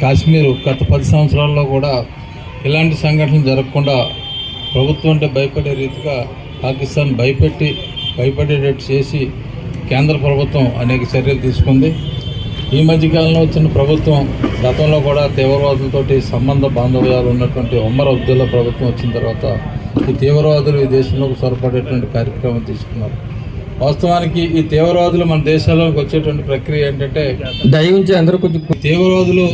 కాశ్మీర్ గత పది సంవత్సరాల్లో కూడా ఇలాంటి సంఘటనలు జరగకుండా ప్రభుత్వం అంటే భయపడే రీతిగా పాకిస్తాన్ భయపెట్టి భయపడేటట్టు చేసి కేంద్ర ప్రభుత్వం అనేక చర్యలు తీసుకుంది. ఈ మధ్యకాలంలో వచ్చిన ప్రభుత్వం గతంలో కూడా తీవ్రవాదులతోటి సంబంధ బాంధవ్యాలు ఉన్నటువంటి ఉమ్మర్ అబ్దుల్లా ప్రభుత్వం వచ్చిన తర్వాత ఈ తీవ్రవాదులు ఈ దేశంలోకి సొరపడేటువంటి కార్యక్రమం తీసుకున్నారు. వాస్తవానికి ఈ తీవ్రవాదులు మన దేశంలోకి వచ్చేటువంటి ప్రక్రియ ఏంటంటే దయించి అందరూ కొంచెం తీవ్రవాదులు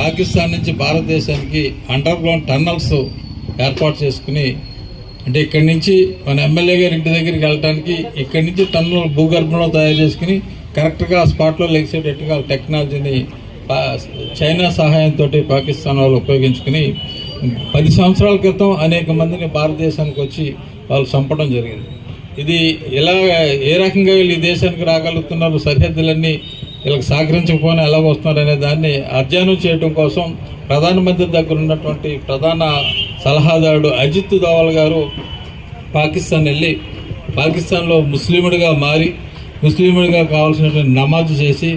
పాకిస్తాన్ నుంచి భారతదేశానికి అండర్ గ్రౌండ్ టన్నల్స్ ఏర్పాటు చేసుకుని అంటే ఇక్కడి నుంచి మన ఎమ్మెల్యే గారి ఇంటి దగ్గరికి వెళ్ళడానికి ఇక్కడి నుంచి టన్నులు భూగర్భంలో తయారు చేసుకుని కరెక్ట్గా స్పాట్లో లెగిసేటట్టుగా టెక్నాలజీని చైనా సహాయంతో పాకిస్తాన్ వాళ్ళు ఉపయోగించుకుని పది సంవత్సరాల క్రితం అనేక మందిని భారతదేశానికి వచ్చి వాళ్ళు చంపడం జరిగింది. ఇది ఎలా ఏ రకంగా వీళ్ళు ఈ దేశానికి రాగలుగుతున్నారు సరిహద్దులన్నీ వీళ్ళకి సహకరించకపోయినా ఎలా వస్తున్నారు అనే దాన్ని అధ్యయనం చేయడం కోసం ప్రధానమంత్రి దగ్గర ఉన్నటువంటి ప్రధాన సలహాదారుడు అజిత్ దోవల్ గారు పాకిస్తాన్ వెళ్ళి పాకిస్తాన్లో ముస్లిముడిగా మారి ముస్లిముడిగా కావాల్సినటువంటి నమాజ్ చేసి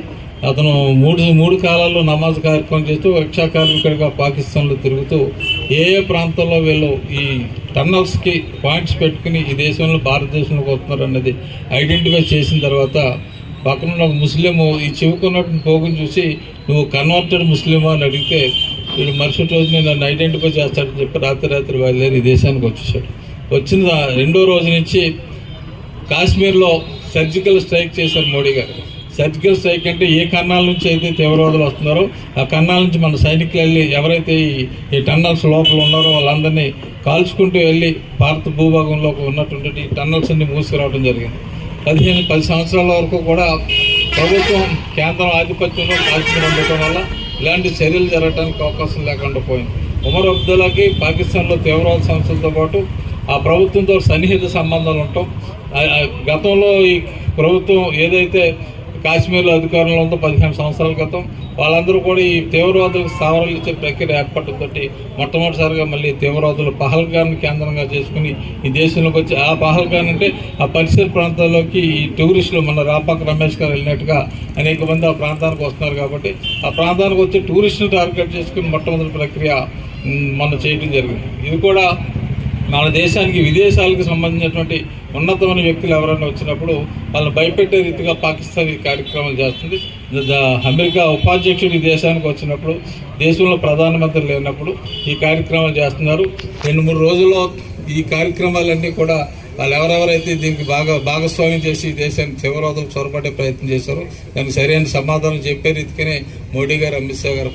అతను మూడు మూడు కాలాల్లో నమాజ్ కార్యక్రమం చేస్తూ రక్షా కార్మికుడిగా పాకిస్తాన్లో తిరుగుతూ ఏ ఏ ప్రాంతాల్లో వీళ్ళు ఈ టన్నల్స్కి పాయింట్స్ పెట్టుకుని ఈ దేశంలో భారతదేశంలోకి వస్తున్నారు అన్నది ఐడెంటిఫై చేసిన తర్వాత పక్కన ఉన్న ముస్లిం ఈ చెవుకున్నట్టు పోగుని చూసి నువ్వు కన్వర్టెడ్ ముస్లిం అని అడిగితే వీడు మరుసటి రోజు నేను నన్ను ఐడెంటిఫై చేస్తాడని చెప్పి రాత్రి రాత్రి బయలుదేరి ఈ దేశానికి వచ్చేసాడు. వచ్చిన రెండో రోజు నుంచి కాశ్మీర్లో సర్జికల్ స్ట్రైక్ చేశారు మోడీ గారు. సర్జికల్ స్ట్రైక్ అంటే ఏ కన్నాల నుంచి అయితే తీవ్రవాదులు వస్తున్నారో ఆ కన్నాల నుంచి మన సైనికులు వెళ్ళి ఎవరైతే ఈ టన్నల్స్ లోపల ఉన్నారో వాళ్ళందరినీ కాల్చుకుంటూ వెళ్ళి భారత భూభాగంలో ఉన్నటువంటి టన్నల్స్ అన్ని మూసుకురావడం జరిగింది. పదిహేను పది సంవత్సరాల వరకు కూడా ప్రభుత్వం కేంద్రం ఆధిపత్యంలో కాల్చుకుని ఉండటం వల్ల ఇలాంటి చర్యలు జరగడానికి అవకాశం లేకుండా పోయింది. ఉమర్ అబ్దుల్లాకి పాకిస్తాన్లో తీవ్రవాద సంస్థలతో పాటు ఆ ప్రభుత్వంతో సన్నిహిత సంబంధాలు ఉంటాం గతంలో ఈ ప్రభుత్వం ఏదైతే కాశ్మీర్లో అధికారంలో ఉందో పదిహేను సంవత్సరాల క్రితం వాళ్ళందరూ కూడా ఈ తీవ్రవాదులకు స్థావరాలు ఇచ్చే ప్రక్రియ ఏర్పడటంతో మొట్టమొదటిసారిగా మళ్ళీ తీవ్రవాదులు పహల్గాన్ని కేంద్రంగా చేసుకుని ఈ దేశంలోకి వచ్చి ఆ పహల్గాన్ అంటే ఆ పరిసర ప్రాంతాల్లోకి ఈ టూరిస్టులు మన రాపాక రమేష్ గారు వెళ్ళినట్టుగా అనేక మంది ఆ ప్రాంతానికి వస్తున్నారు కాబట్టి ఆ ప్రాంతానికి వచ్చి టూరిస్టులు టార్గెట్ చేసుకుని మొట్టమొదటి ప్రక్రియ మనం మొన్న చేయడం జరిగింది. ఇది కూడా మన దేశానికి విదేశాలకు సంబంధించినటువంటి ఉన్నతమైన వ్యక్తులు ఎవరైనా వచ్చినప్పుడు వాళ్ళని భయపెట్టే రీతిగా పాకిస్తాన్ ఈ కార్యక్రమాలు చేస్తుంది. ద- అమెరికా ఉపాధ్యక్షుడు ఈ దేశానికి వచ్చినప్పుడు దేశంలో ప్రధానమంత్రి లేనప్పుడు ఈ కార్యక్రమాలు చేస్తున్నారు. రెండు మూడు రోజుల్లో ఈ కార్యక్రమాలన్నీ కూడా వాళ్ళు ఎవరెవరైతే దీనికి బాగా భాగస్వామ్యం చేసి ఈ దేశానికి తీవ్రవాదం చొరబడే ప్రయత్నం చేశారో దానికి సరైన సమాధానం చెప్పే రీతికనే మోడీ గారు అమిత్ షా గారు